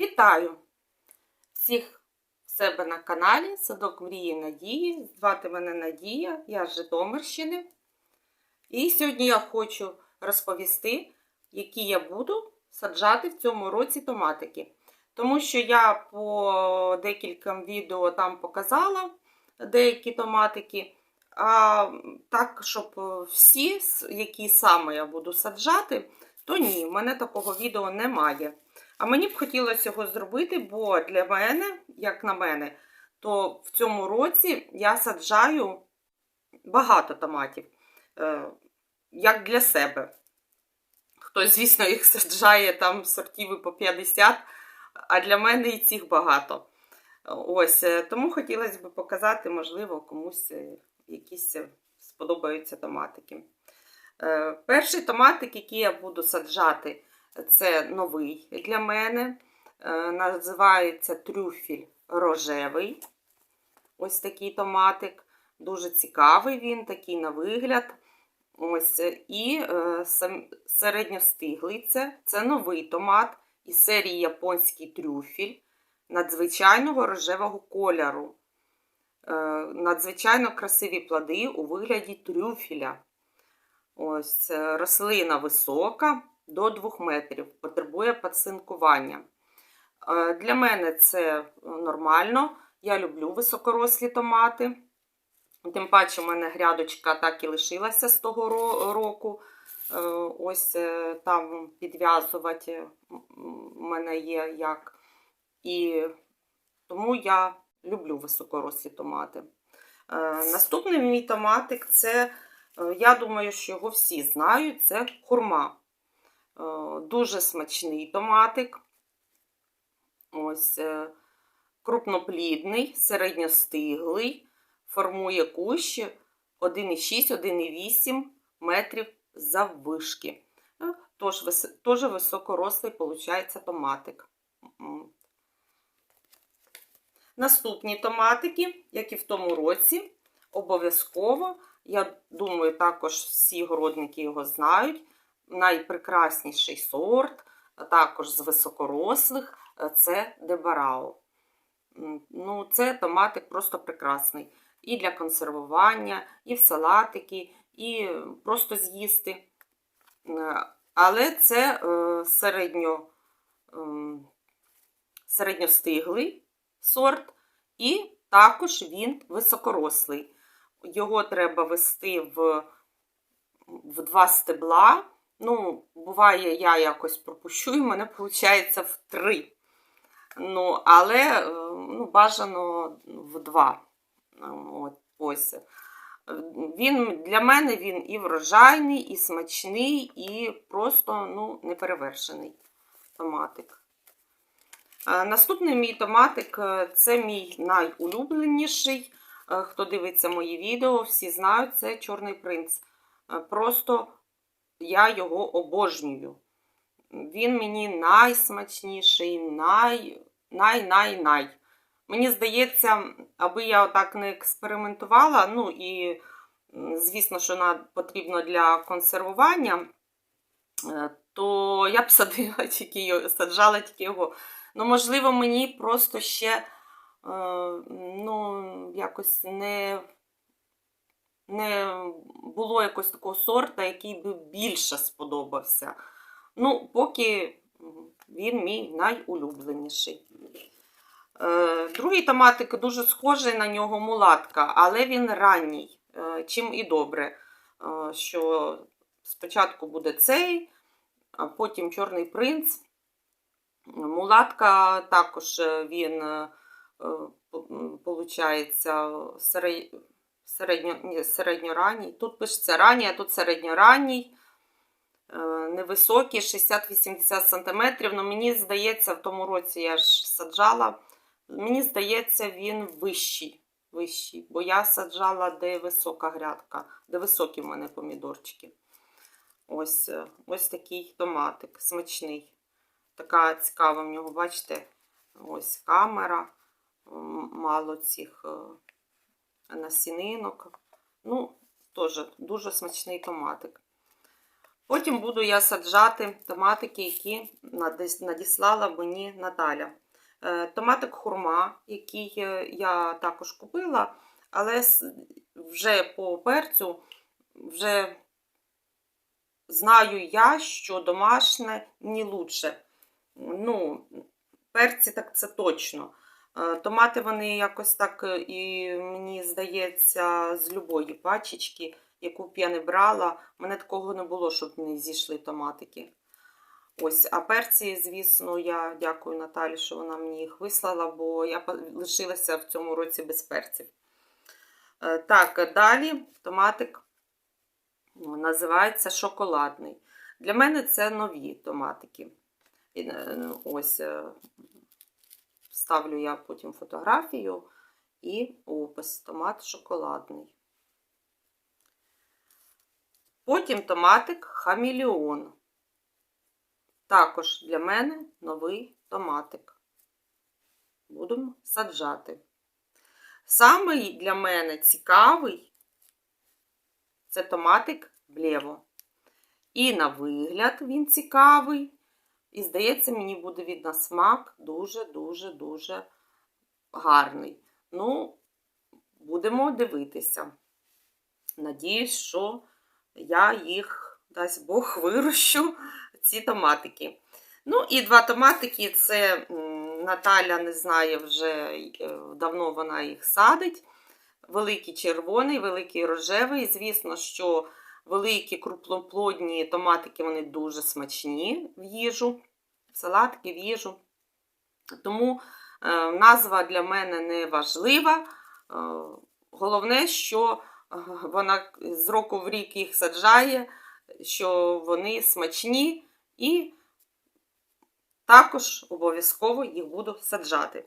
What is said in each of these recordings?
Вітаю всіх в себе на каналі Садок Мрії Надії. Звати мене Надія, я з Житомирщини. І сьогодні я хочу розповісти, які я буду саджати в цьому році томатики. Тому що я по декільком відео там показала деякі томатики. А так, щоб всі, які саме я буду саджати, то ні, в мене такого відео немає. А мені б хотілося його зробити, бо для мене, як на мене, то в цьому році я саджаю багато томатів, е, як для себе. Хтось, звісно, їх саджає там сортів по 50, а для мене і цих багато. Ось, е, тому хотілося б показати, можливо, комусь е, якісь сподобаються томатики. Перший томатик, який я буду саджати, це новий для мене. Е, Називається трюфіль рожевий. Ось такий томатик. Дуже цікавий він, такий на вигляд. Ось, І е, середньостиглий це, це новий томат із серії японський трюфіль надзвичайного рожевого кольору. Е, надзвичайно красиві плоди у вигляді трюфіля. Ось, е, рослина висока до 2 метрів, потребує пацинкування. Е, Для мене це нормально. Я люблю високорослі томати. Тим паче, у мене грядочка так і лишилася з того року. Е, Ось е, там підв'язувати в мене є як. І тому я люблю високорослі томати. Е, Наступний мій томатик це, е, я думаю, що його всі знають, це хурма. Е, Дуже смачний томатик. Ось е, крупноплідний, середньостиглий, формує кущ 1,6-1,8 метрів заввишки. Е, Тож, Теж високорослий, виходить, томатик. Наступні томатики, як і в тому році, обов'язково, я думаю, також всі городники його знають. Найпрекрасніший сорт, також з високорослих, е, це Дебарао. Ну, це томатик просто прекрасний. І для консервування, і в салатики, і просто з'їсти. Е, Але це е, середньо, ем, середньостиглий сорт, і також він високорослий. Його треба вести в, в два стебла. Ну, буває, я якось пропущу, і в мене виходить в три. Ну, але е, ну, бажано в два. От, ось. Він для мене він і врожайний, і смачний, і просто ну, неперевершений томатик. Е, Наступний мій томатик е, це мій найулюбленіший. Хто дивиться мої відео, всі знають, це Чорний принц. Просто я його обожнюю. Він мені найсмачніший, най, най, най. Мені здається, аби я отак не експериментувала, ну і, звісно, що вона потрібно для консервування, е, то я б садила тільки його, саджала тільки його. Ну, можливо, мені просто ще е, ну, якось не, не було якогось такого сорта, який би більше сподобався. Ну, поки він мій найулюбленіший. Е, Другий томатик дуже схожий на нього мулатка, але він ранній, е, чим і добре. е, Що спочатку буде цей, а потім Чорний принц. Мулатка також він, виходить, середньо, середньоранній. Тут пишеться ранній, а тут середньоранній. Е, Невисокий, 60-80 см. Ну, мені здається, в тому році я ж саджала. Мені здається, він вищий. вищий. Бо я саджала, де висока грядка, де високі в мене помідорчики. Ось, е, ось такий томатик, смачний. Така цікава в нього, бачите, ось камера, мало цих е, насінинок. Ну, теж дуже смачний томатик. Потім буду я саджати томатики, які надіслала мені Наталя. Е, Томатик хурма, який е, я також купила, але вже по перцю вже знаю я, що домашнє не лучше. Ну, перці так це точно. Е, Томати вони якось так, е, і мені здається, з любої пачечки, яку б я не брала, в мене такого не було, щоб не зійшли томатики. Ось, а перці, звісно, я дякую Наталі, що вона мені їх вислала, бо я лишилася в цьому році без перців. Е, Так, далі томатик ну, називається шоколадний. Для мене це нові томатики. Е, Ось вставлю я потім фотографію і опис. Томат шоколадний. Потім томатик хаміліон. Також для мене новий томатик. Будемо саджати. Самий для мене цікавий це томатик блєво. І на вигляд він цікавий. І, здається, мені буде від на смак дуже-дуже-дуже гарний. Ну, будемо дивитися. Надіюсь, що я їх, дасть Бог, вирощу, ці томатики. Ну, і два томатики це Наталя не знає вже е, давно вона їх садить. Великий червоний, великий рожевий. Звісно, що великі крупноплодні томатики вони дуже смачні в їжу, в салатки, в їжу. Тому е, назва для мене не важлива. Е, головне, що е, вона з року в рік їх саджає, що вони смачні і також обов'язково їх буду саджати.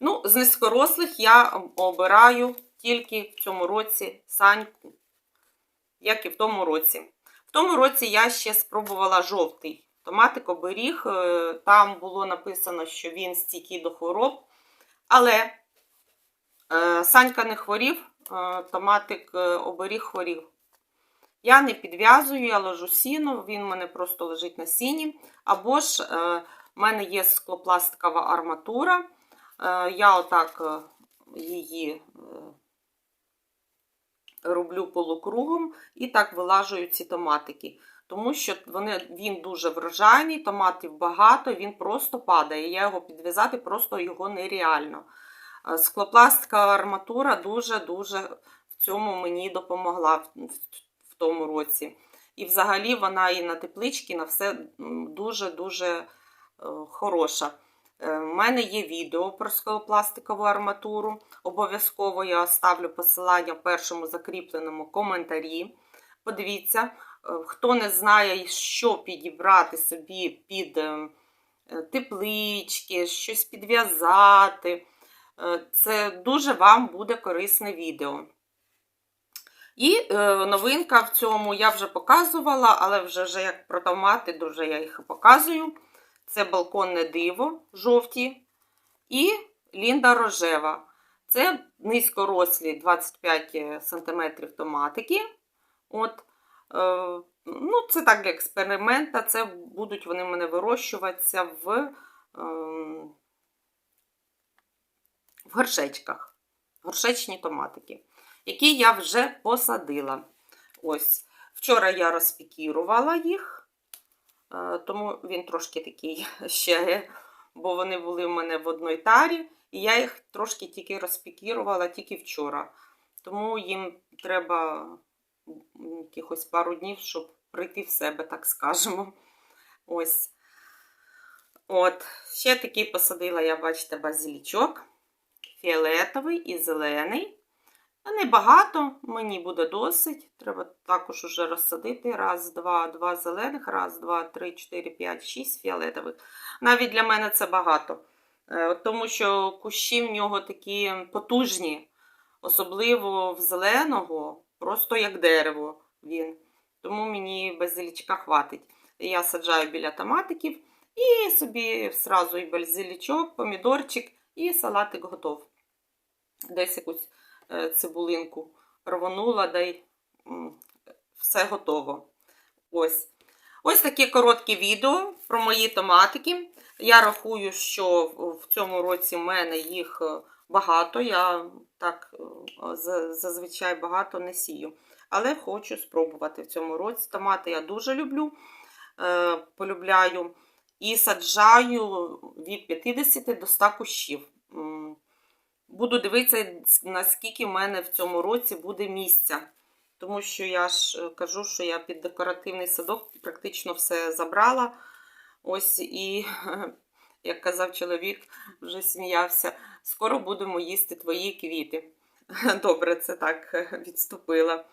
Ну, з низькорослих я обираю тільки в цьому році саньку, як і в тому році. В тому році я ще спробувала жовтий томатик оберіг. Е, Там було написано, що він стійкий до хвороб. Але е, санька не хворів, е, томатик оберіг хворів. Я не підв'язую, я ложу сіно, він у мене просто лежить на сіні. Або ж в мене є склопластикова арматура. Я отак її роблю полукругом і так вилажую ці томатики. Тому що вони, він дуже врожайний, томатів багато, він просто падає. Я його підв'язати просто його нереально. Е, Склопластикова арматура дуже-дуже в цьому мені допомогла в, тому році. І взагалі вона і на тепличці, на все дуже-дуже е, хороша. Е, У мене є відео про склопластикову арматуру. Обов'язково я ставлю посилання в першому закріпленому коментарі. Подивіться, е, хто не знає, що підібрати собі під е, е, теплички, щось підв'язати. Е, Це дуже вам буде корисне відео. І е, новинка в цьому я вже показувала, але вже, вже як про томати, дуже я їх показую. Це балконне диво жовті і лінда рожева. Це низькорослі 25 см томатики. От, е, ну, Це так для експеримента. Це будуть вони в мене вирощуватися в, е, в горшечках. Горшечні томатики, які я вже посадила. Ось. Вчора я розпікірувала їх. Е, Тому він трошки такий ще, бо вони були в мене в одній тарі, і я їх трошки тільки розпікірувала тільки вчора. Тому їм треба якихось пару днів, щоб прийти в себе, так скажемо. Ось. От. Ще такий посадила я, бачите, базилічок. Фіолетовий і зелений. Небагато, мені буде досить. Треба також уже розсадити. Раз, два, два зелених, раз, два, три, чотири, п'ять, шість фіолетових. Навіть для мене це багато. Е, Тому що кущі в нього такі потужні, особливо в зеленого, просто як дерево він. Тому мені базилічка хватить. Я саджаю біля томатиків і собі зразу і базилічок, помідорчик, і салатик готов. Десь якусь цибулинку рвонула, да й все готово. Ось. Ось таке коротке відео про мої томатики. Я рахую, що в- цьому році в мене їх е, багато. Я так е, зазвичай багато не сію. Але хочу спробувати в цьому році. Томати я дуже люблю, е, полюбляю і саджаю від 50 до 100 кущів. Буду дивитися, наскільки в мене в цьому році буде місця. Тому що я ж е, кажу, що я під декоративний садок практично все забрала. Ось і, як казав чоловік, вже сміявся, скоро будемо їсти твої квіти. Добре, це так відступила.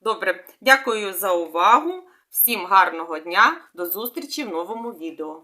Добре, дякую за увагу. Всім гарного дня, до зустрічі в новому відео.